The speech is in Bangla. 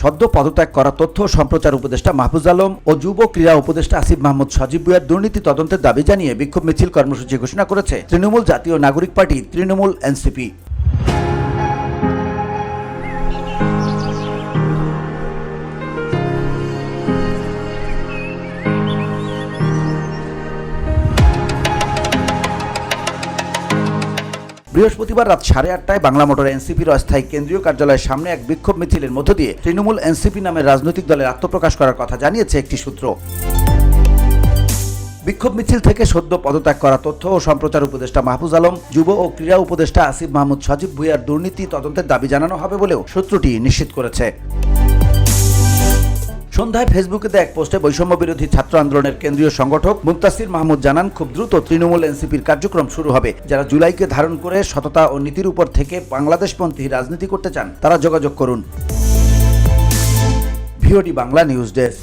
সদ্য পদত্যাগ করা তথ্য সম্প্রচার উপদেষ্টা মাহফুজ আলম ও যুব ক্রীড়া উপদেষ্টা আসিফ মাহমুদ সজীব বুয়ার দুর্নীতি তদন্তের দাবি জানিয়ে বিক্ষোভ মিছিল কর্মসূচি ঘোষণা করেছে তৃণমূল জাতীয় নাগরিক পার্টি, তৃণমূল এনসিপি। বৃহস্পতিবার রাত সাড়ে আটটায় বাংলা মোটর এনসিপির অস্থায়ী কেন্দ্রীয় কার্যালয়ের সামনে এক বিক্ষোভ মিছিলের মধ্য দিয়ে তৃণমূল এনসিপি নামের রাজনৈতিক দলের আত্মপ্রকাশ করার কথা জানিয়েছে একটি সূত্র। বিক্ষোভ মিছিল থেকে সদ্য পদত্যাগ করা তথ্য ও সম্প্রচার উপদেষ্টা মাহফুজ আলম, যুব ও ক্রীড়া উপদেষ্টা আসিফ মাহমুদ সজীব ভুইয়ার দুর্নীতি তদন্তের দাবি জানানো হবে বলেও সূত্রটি নিশ্চিত করেছে। সন্ধ্যায় ফেসবুকে দেয়া এক পোস্টে বৈষম্য বিরোধী ছাত্র আন্দোলনের কেন্দ্রীয় সংগঠক মুক্তাসির মাহমুদ জানান খুব দ্রুত তৃণমূল এনসিপির কার্যক্রম শুরু হবে। যারা জুলাইকে ধারণ করে সততা ও নীতির উপর থেকে বাংলাদেশপন্থী রাজনীতি করতে চান, তারা যোগাযোগ করুন। VOD Bangla news desk.